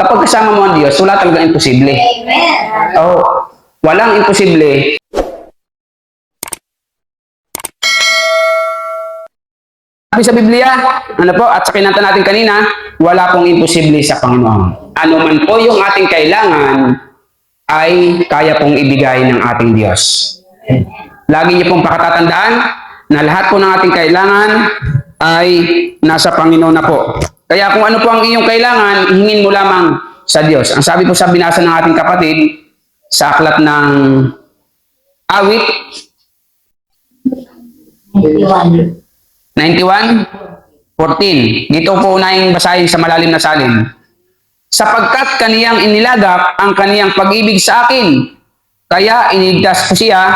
Kapag kasama mo ang Diyos, wala talagang imposible. Amen. Oh, walang imposible. Sabi sa Biblia, ano po, at sa kinanta natin kanina, wala pong imposible sa Panginoon. Ano man po yung ating kailangan, ay kaya pong ibigay ng ating Diyos. Lagi niyo pong pakatatandaan na lahat po ng ating kailangan ay nasa Panginoon na po. Kaya kung ano po ang iyong kailangan, hingin mo lamang sa Diyos. Ang sabi po sa binasa ng ating kapatid, sa aklat ng awit, 91, 14. Dito po unahing basahin sa malalim na salin. Sapagkat kaniyang inilagak ang kaniyang pag-ibig sa akin, kaya iniligtas ko siya,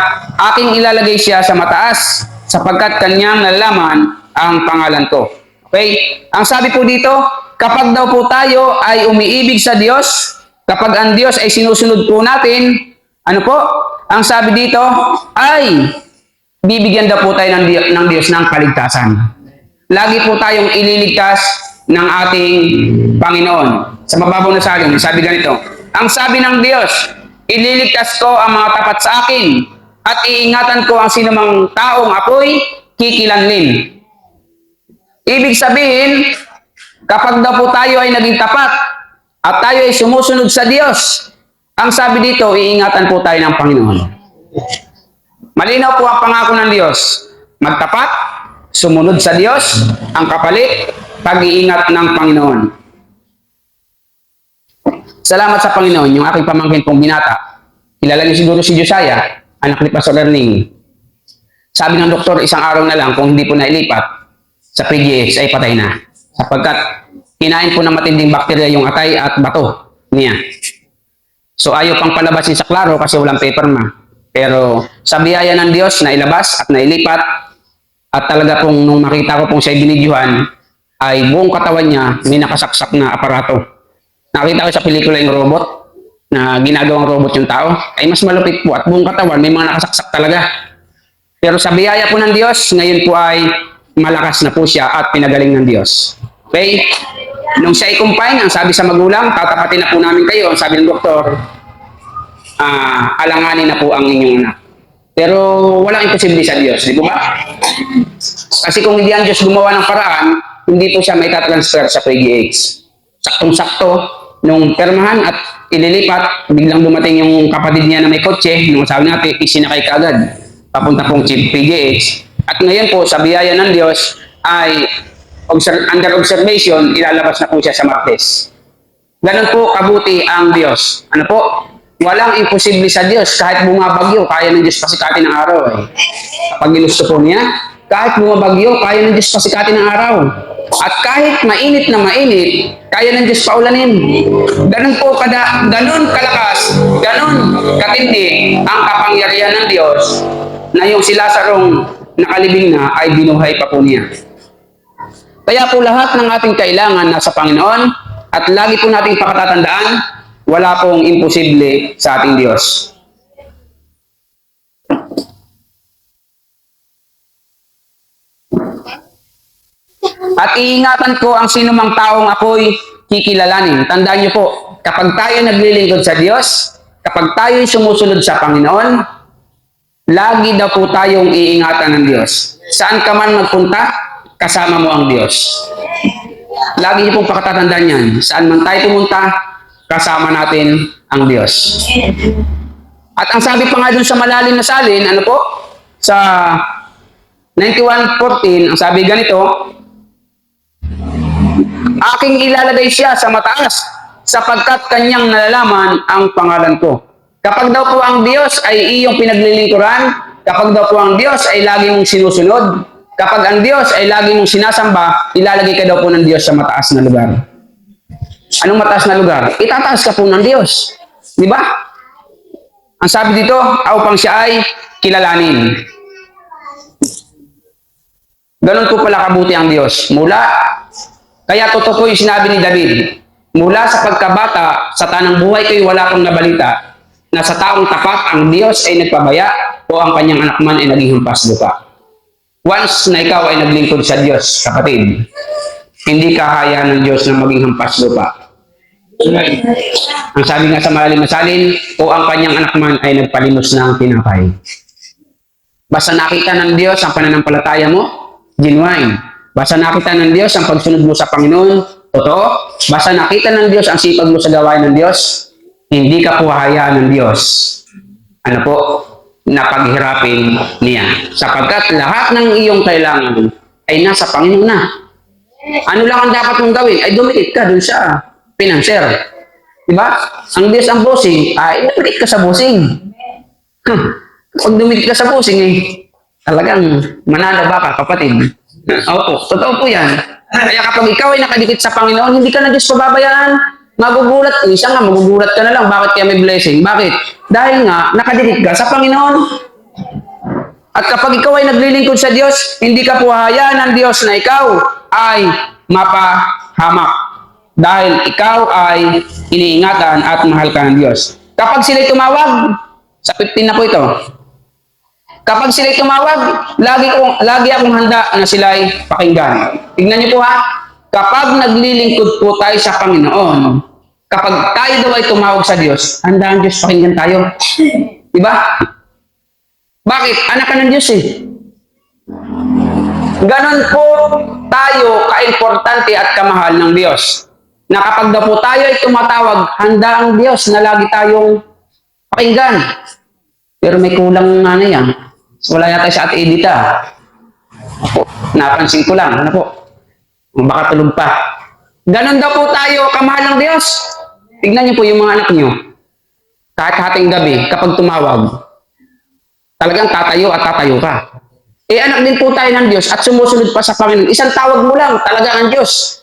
aking ilalagay siya sa mataas, sapagkat kaniyang nalalaman ang pangalan ko. Okay? Ang sabi po dito, kapag daw po tayo ay umiibig sa Diyos, kapag ang Diyos ay sinusunod po natin, ano po? Ang sabi dito ay bibigyan daw po tayo ng, Di- ng Diyos ng kaligtasan. Lagi po tayong ililigtas ng ating Panginoon. Sa mababaw na salin, sabi ganito, Ang sabi ng Diyos, ililigtas ko ang mga tapat sa akin at iingatan ko ang sinumang taong ako'y kikilanlin. Ibig sabihin, kapag daw po tayo ay naging tapat at tayo ay sumusunod sa Diyos, ang sabi dito, iingatan po tayo ng Panginoon. Malinaw po ang pangako ng Diyos. Magtapat, sumunod sa Diyos, ang kapalit, pag-iingat ng Panginoon. Salamat sa Panginoon, yung aking pamangkin pong binata. Kilala niyo siguro si Josiah, anak ni Pastor Erning. Sabi ng doktor, isang araw na lang, kung hindi po nailipat, sa PGH ay patay na. Sapagkat kinain po ng matinding bakterya yung atay at bato niya. So ayaw pang palabasin sa klaro kasi walang paper ma. Pero sa biyaya ng Diyos na ilabas at nailipat at talaga pong nung makita ko pong siya binidyohan ay buong katawan niya may nakasaksak na aparato. Nakita ko sa pelikula yung robot na ginagawang robot yung tao ay mas malupit po at buong katawan may mga nakasaksak talaga. Pero sa biyaya po ng Diyos, ngayon po ay malakas na po siya at pinagaling ng Diyos. Okay? Nung siya ay kumpain, ang sabi sa magulang, tatapatin na po namin kayo. Ang sabi ng doktor, ah, alanganin na po ang inyong anak. Pero walang imposible sa Diyos, di ba? Kasi kung hindi ang Diyos gumawa ng paraan, hindi po siya may tatransfer sa PGH. Saktong-sakto, nung permahan at ililipat, biglang dumating yung kapatid niya na may kotse, nung sabi natin, isinakay ka agad, papunta pong PGH. At ngayon po, sa biyaya ng Diyos, ay obser- under observation, ilalabas na po siya sa Martes. Ganun po kabuti ang Diyos. Ano po? Walang imposible sa Diyos. Kahit bumabagyo, kaya ng Diyos pasikatin ng araw. Eh. Kapag ginusto po niya, kahit bumabagyo, kaya ng Diyos pasikatin ng araw. At kahit mainit na mainit, kaya ng Diyos paulanin. Ganun po kada, ganun kalakas, ganun katindi ang kapangyarihan ng Diyos na yung si Lazarong nakalibing na ay binuhay pa po niya. Kaya po lahat ng ating kailangan nasa Panginoon at lagi po nating pakatatandaan, wala pong imposible sa ating Diyos. At iingatan ko ang sinumang taong ako'y kikilalanin. Tandaan niyo po, kapag tayo naglilingkod sa Diyos, kapag tayo sumusunod sa Panginoon, lagi daw po tayong iingatan ng Diyos. Saan ka man magpunta, kasama mo ang Diyos. Lagi niyo pong pakatatandaan yan. Saan man tayo pumunta, kasama natin ang Diyos. At ang sabi pa nga dun sa malalim na salin, ano po? Sa 91.14, ang sabi ganito, Aking ilalagay siya sa mataas, sapagkat kanyang nalalaman ang pangalan ko. Kapag daw po ang Diyos ay iyong pinaglilingkuran, kapag daw po ang Diyos ay lagi mong sinusunod, kapag ang Diyos ay lagi mong sinasamba, ilalagay ka daw po ng Diyos sa mataas na lugar. Anong mataas na lugar? Itataas ka po ng Diyos. Di ba? Ang sabi dito, upang siya ay kilalanin. Ganon po pala kabuti ang Diyos. Mula, kaya totoo po yung sinabi ni David, mula sa pagkabata, sa tanang buhay ko'y wala akong nabalita, na sa taong tapat ang Diyos ay nagpabaya o ang kanyang anak man ay naging hampas lupa. Once na ikaw ay naglingkod sa Diyos, kapatid, hindi ka kaya ng Diyos na maging hampas lupa. Ang sabi nga sa malalim na salin, o ang kanyang anak man ay nagpalimos ng tinapay. Basta nakita ng Diyos ang pananampalataya mo, genuine. Basta nakita ng Diyos ang pagsunod mo sa Panginoon, totoo. Basta nakita ng Diyos ang sipag mo sa gawain ng Diyos, hindi ka po hahayaan ng Diyos. Ano po? Na paghirapin niya. Sapagkat lahat ng iyong kailangan ay nasa Panginoon na. Ano lang ang dapat mong gawin? Ay dumikit ka dun sa financer. Diba? Ang Diyos ang bossing, ay dumikit ka sa bossing. Huh. Pag dumikit ka sa bossing, eh, talagang mananaba ka, kapatid. Opo, totoo po yan. Kaya kapag ikaw ay nakadikit sa Panginoon, hindi ka na Diyos pababayaan. Magugulat, isa nga, magugulat ka na lang. Bakit kaya may blessing? Bakit? Dahil nga, nakadikit ka sa Panginoon. At kapag ikaw ay naglilingkod sa Diyos, hindi ka po hahayaan ng Diyos na ikaw ay mapahamak. Dahil ikaw ay iniingatan at mahal ka ng Diyos. Kapag sila'y tumawag, sa 15 na po ito, kapag sila'y tumawag, lagi, kong, lagi akong handa na sila'y pakinggan. Tingnan niyo po ha, kapag naglilingkod po tayo sa Panginoon, kapag tayo daw ay tumawag sa Diyos, handa ang Diyos pakinggan tayo. Diba? Bakit? Anak ka ng Diyos eh. Ganon po tayo kaimportante at kamahal ng Diyos. Na kapag daw po tayo ay tumatawag, handa ang Diyos na lagi tayong pakinggan. Pero may kulang nga na yan. Wala yata sa at edita. Napansin ko lang. Ano po? Baka tulog pa. Ganon daw po tayo kamahal ng Diyos. Tignan niyo po yung mga anak niyo. Kahit hating gabi, kapag tumawag, talagang tatayo at tatayo ka. Eh anak din po tayo ng Diyos at sumusunod pa sa Panginoon. Isang tawag mo lang, talaga ang Diyos.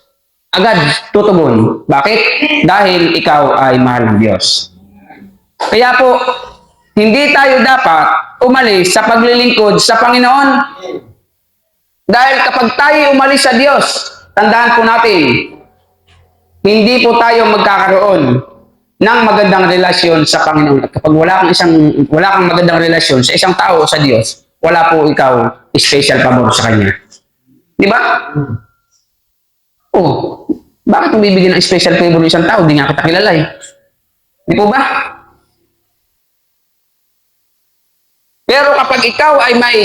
Agad tutugon. Bakit? Dahil ikaw ay mahal ng Diyos. Kaya po, hindi tayo dapat umalis sa paglilingkod sa Panginoon. Dahil kapag tayo umalis sa Diyos, tandaan po natin, hindi po tayo magkakaroon ng magandang relasyon sa Panginoon. At kapag wala kang isang wala kang magandang relasyon sa isang tao o sa Diyos, wala po ikaw special pabor sa kanya. Di ba? Oh, bakit bibigyan ng special favor ng isang tao? Di nga kita kilala eh. Di po ba? Pero kapag ikaw ay may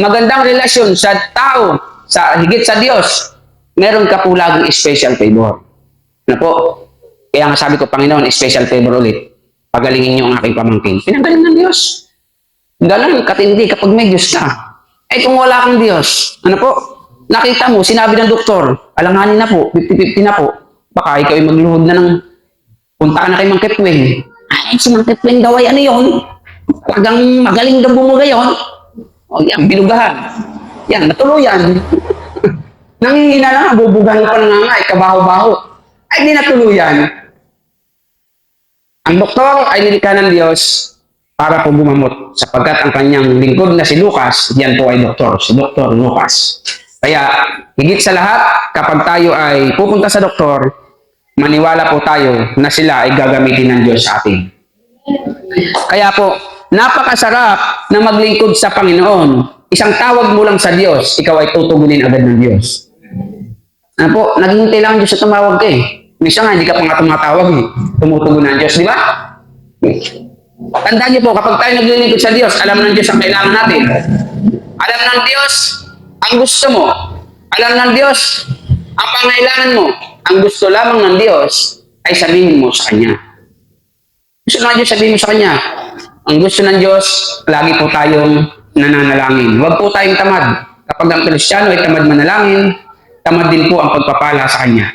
magandang relasyon sa tao, sa higit sa Diyos, meron ka po laging special favor. Ano po? Kaya nga sabi ko, Panginoon, special favor ulit. Pagalingin niyo ang aking pamangkin. Pinagaling ng Diyos. Galang katindi kapag may Diyos ka. Eh kung wala kang Diyos, ano po? Nakita mo, sinabi ng doktor, alanganin na po, 50-50 na po. Baka ikaw ay magluhod na ng punta ka na kay Mang. Ay, si Mang daw ay ano yun? Talagang magaling daw bumuga yun. O yan, binugahan. Yan, natuluyan. Nangihina na nga, bubugahan pa na nga, ay kabaho-baho. Ay, di natuluyan. Ang doktor ay nilikha ng Diyos para po gumamot sapagkat ang kanyang lingkod na si Lucas, yan po ay doktor, si Dr. Lucas. Kaya higit sa lahat, kapag tayo ay pupunta sa doktor, maniwala po tayo na sila ay gagamitin ng Diyos sa atin. Kaya po, napakasarap na maglingkod sa Panginoon. Isang tawag mo lang sa Diyos, ikaw ay tutugunin agad ng Diyos. Ano po, naghihintay lang ang Diyos sa tumawag ka eh. Minsan nga, hindi ka pa nga tumatawag eh. Tumutugon ng Diyos, di ba? Tandaan niyo po, kapag tayo naglilingkod sa Diyos, alam ng Diyos ang kailangan natin. Alam ng Diyos ang gusto mo. Alam ng Diyos ang pangailangan mo. Ang gusto lamang ng Diyos ay sabihin mo sa Kanya. Gusto ng Diyos sabihin mo sa Kanya. Ang gusto ng Diyos, lagi po tayong nananalangin. Huwag po tayong tamad. Kapag ang Kristiyano ay tamad manalangin, tamad din po ang pagpapala sa Kanya.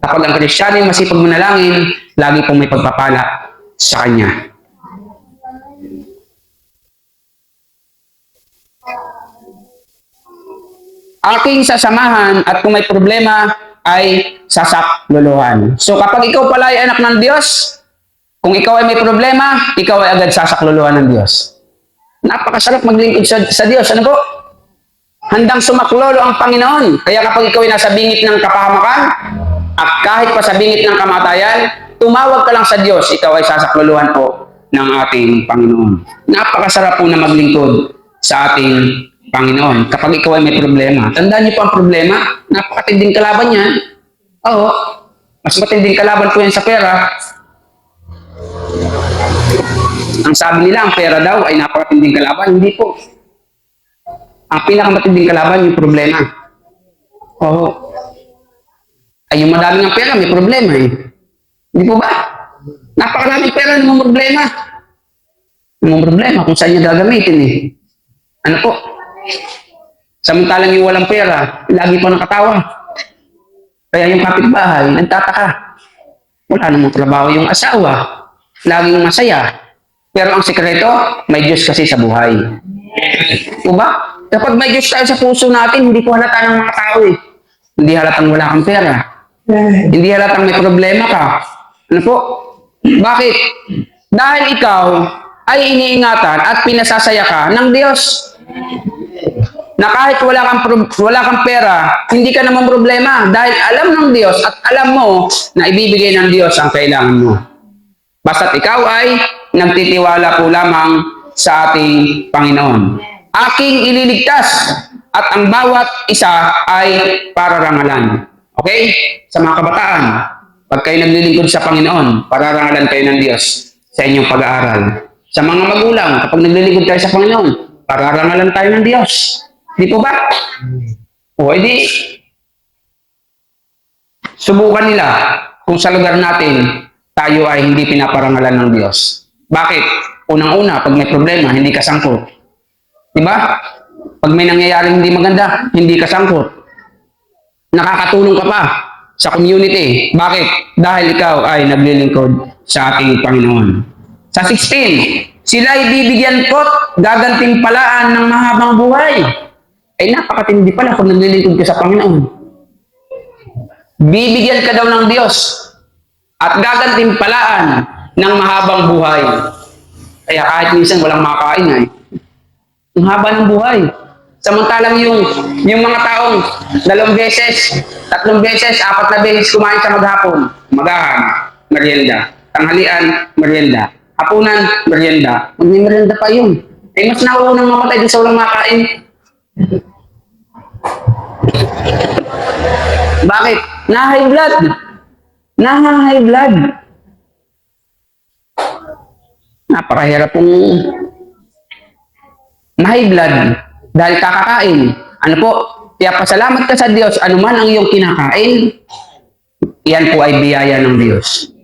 Kapag ang Kristiyano ay masipag manalangin, lagi pong may pagpapala sa Kanya. aking sasamahan at kung may problema ay sasakluluhan. So kapag ikaw pala ay anak ng Diyos, kung ikaw ay may problema, ikaw ay agad sasakluluhan ng Diyos. Napakasarap maglingkod sa, sa Diyos. Ano po? Handang sumaklolo ang Panginoon. Kaya kapag ikaw ay nasa bingit ng kapahamakan, at kahit pa sa bingit ng kamatayan, tumawag ka lang sa Diyos, ikaw ay sasakluluhan po ng ating Panginoon. Napakasarap po na maglingkod sa ating Panginoon. Kapag ikaw ay may problema, tandaan niyo po ang problema, napakatinding kalaban yan. Oo. Mas matinding kalaban po yan sa pera. Ang sabi nila, ang pera daw ay napakatinding kalaban. Hindi po. Ang pinakamatinding kalaban, yung problema. Oo. Ay, yung madaming ang pera, may problema eh. Hindi po ba? Napakaraming pera, may problema. May problema kung saan niya gagamitin eh. Ano po? Samantalang yung walang pera, lagi po nakatawa. Kaya yung kapitbahay, nagtataka. Wala namang trabaho yung asawa. Laging masaya. Pero ang sekreto, may Diyos kasi sa buhay. O ba? Kapag may Diyos tayo sa puso natin, hindi po halata ng mga tao eh. Hindi halatang wala kang pera. Hindi halatang may problema ka. Ano po? Bakit? Dahil ikaw ay iniingatan at pinasasaya ka ng Diyos. Na kahit wala kang, wala kang pera, hindi ka naman problema dahil alam ng Diyos at alam mo na ibibigay ng Diyos ang kailangan mo. Basta't ikaw ay nagtitiwala po lamang sa ating Panginoon. Aking ililigtas at ang bawat isa ay pararangalan. Okay? Sa mga kabataan, pag kayo naglilingkod sa Panginoon, pararangalan kayo ng Diyos sa inyong pag-aaral. Sa mga magulang, kapag naglilingkod kayo sa Panginoon, pararangalan tayo ng Diyos. Di po ba? O, edi, subukan nila kung sa lugar natin, tayo ay hindi pinaparangalan ng Diyos. Bakit? Unang-una, pag may problema, hindi ka sangkot. Di ba? Pag may nangyayaring hindi maganda, hindi ka sangkot. Nakakatulong ka pa sa community. Bakit? Dahil ikaw ay naglilingkod sa ating Panginoon. Sa 16, sila ay bibigyan ko't gagantimpalaan ng mahabang buhay. Ay napakatindi pala kung naglilingkod ka sa Panginoon. Bibigyan ka daw ng Diyos at gagantimpalaan ng mahabang buhay. Kaya kahit minsan walang makakain ay, ang haba ng buhay. Samantalang yung, yung mga taong dalawang beses, tatlong beses, apat na beses kumain sa maghapon, magahan, merienda. Tanghalian, merienda. Hapunan, merienda. May merienda pa yun. Eh, mas nauunang mamatay din sa walang makain. Bakit? Na-high blood. Na-high blood. Napakahirap pong na-high blood dahil kakakain. Ano po? Kaya pasalamat ka sa Diyos, anuman ang iyong kinakain, yan po ay biyaya ng Diyos.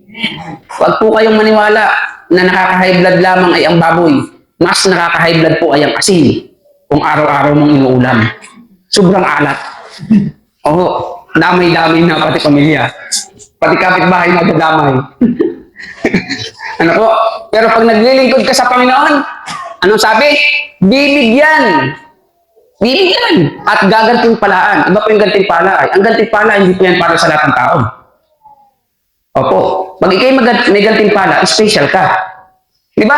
Huwag po kayong maniwala na nakaka-high blood lamang ay ang baboy. Mas nakaka-high blood po ay ang asin kung araw-araw mong inuulam. Sobrang alat. Oo, damay-damay na pati pamilya. Pati kapitbahay na dadamay. ano po? Pero pag naglilingkod ka sa Panginoon, anong sabi? Bibigyan. Bibigyan. At gagantimpalaan. Iba po yung gantimpala. Ang gantimpala, hindi po yan para sa lahat ng tao. Opo. Pag ikay mag- may gantimpala, special ka. Di ba?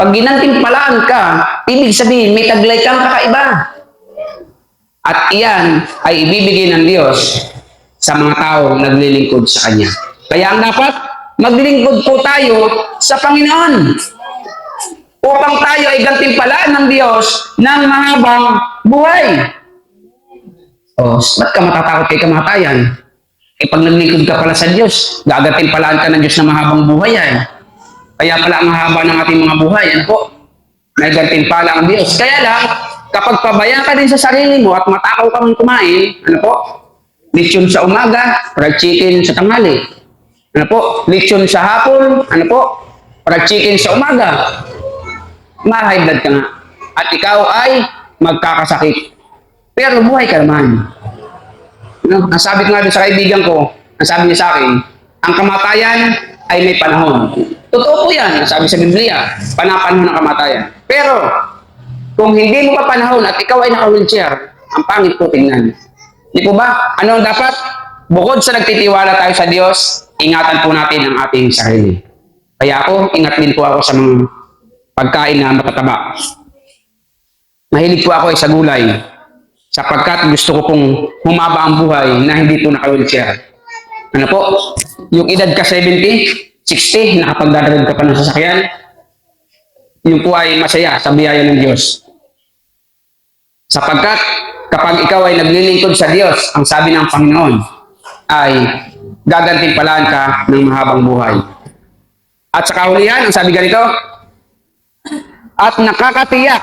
Pag ginantimpalaan ka, ibig sabihin, may taglay kang kakaiba. At iyan ay ibibigay ng Diyos sa mga taong naglilingkod sa Kanya. Kaya ang dapat, maglingkod po tayo sa Panginoon upang tayo ay gantimpalaan ng Diyos ng mahabang buhay. O, ba't ka matatakot kay kamatayan? Eh, pag naglingkod ka pala sa Diyos, gagantimpalaan ka ng Diyos ng mahabang buhay yan. Kaya pala ang haba ng ating mga buhay, ano po? May gantimpala ang Diyos. Kaya lang, kapag pabaya ka din sa sarili mo at matakaw ka mang kumain, ano po? Lechon sa umaga, fried chicken sa tanghali. Ano po? Lechon sa hapon, ano po? Fried chicken sa umaga. Ma-high blood ka nga. At ikaw ay magkakasakit. Pero buhay ka naman. No? Nasabi ko nga doon sa kaibigan ko, nasabi niya sa akin, ang kamatayan ay may panahon. Totoo po yan, sabi sa Biblia, panapanahon ng kamatayan. Pero, kung hindi mo pa panahon at ikaw ay naka-wheelchair, ang pangit po tingnan. Di po ba? Ano ang dapat? Bukod sa nagtitiwala tayo sa Diyos, ingatan po natin ang ating sarili. Kaya ako, ingat din po ako sa mga pagkain na matataba. Mahilig po ako sa gulay sapagkat gusto ko pong humaba ang buhay na hindi po naka-wheelchair. Ano po? Yung edad ka 70, 60, nakapagdadagdag ka pa ng sasakyan, yun po ay masaya sa biyaya ng Diyos. Sapagkat kapag ikaw ay naglilingkod sa Diyos, ang sabi ng Panginoon ay gagantimpalaan ka ng mahabang buhay. At sa kahulihan, ang sabi ganito, at nakakatiyak,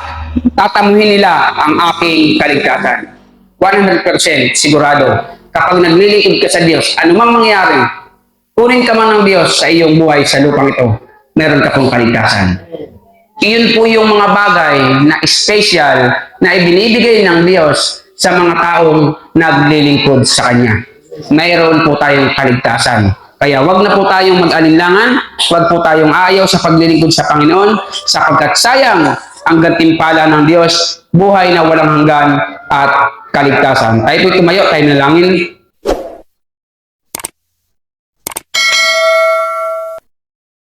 tatamuhin nila ang aking kaligtasan. 100% sigurado, kapag naglilingkod ka sa Diyos, anumang mangyari, kunin ka man ng Diyos sa iyong buhay sa lupang ito, meron ka pong kaligtasan. Iyon po yung mga bagay na special na ibinibigay ng Diyos sa mga taong naglilingkod sa Kanya. Mayroon po tayong kaligtasan. Kaya wag na po tayong mag-alinlangan, wag po tayong ayaw sa paglilingkod sa Panginoon, sapagkat sayang ang gantimpala ng Diyos, buhay na walang hanggan at kaligtasan. Tayo po tumayo, tayo nalangin.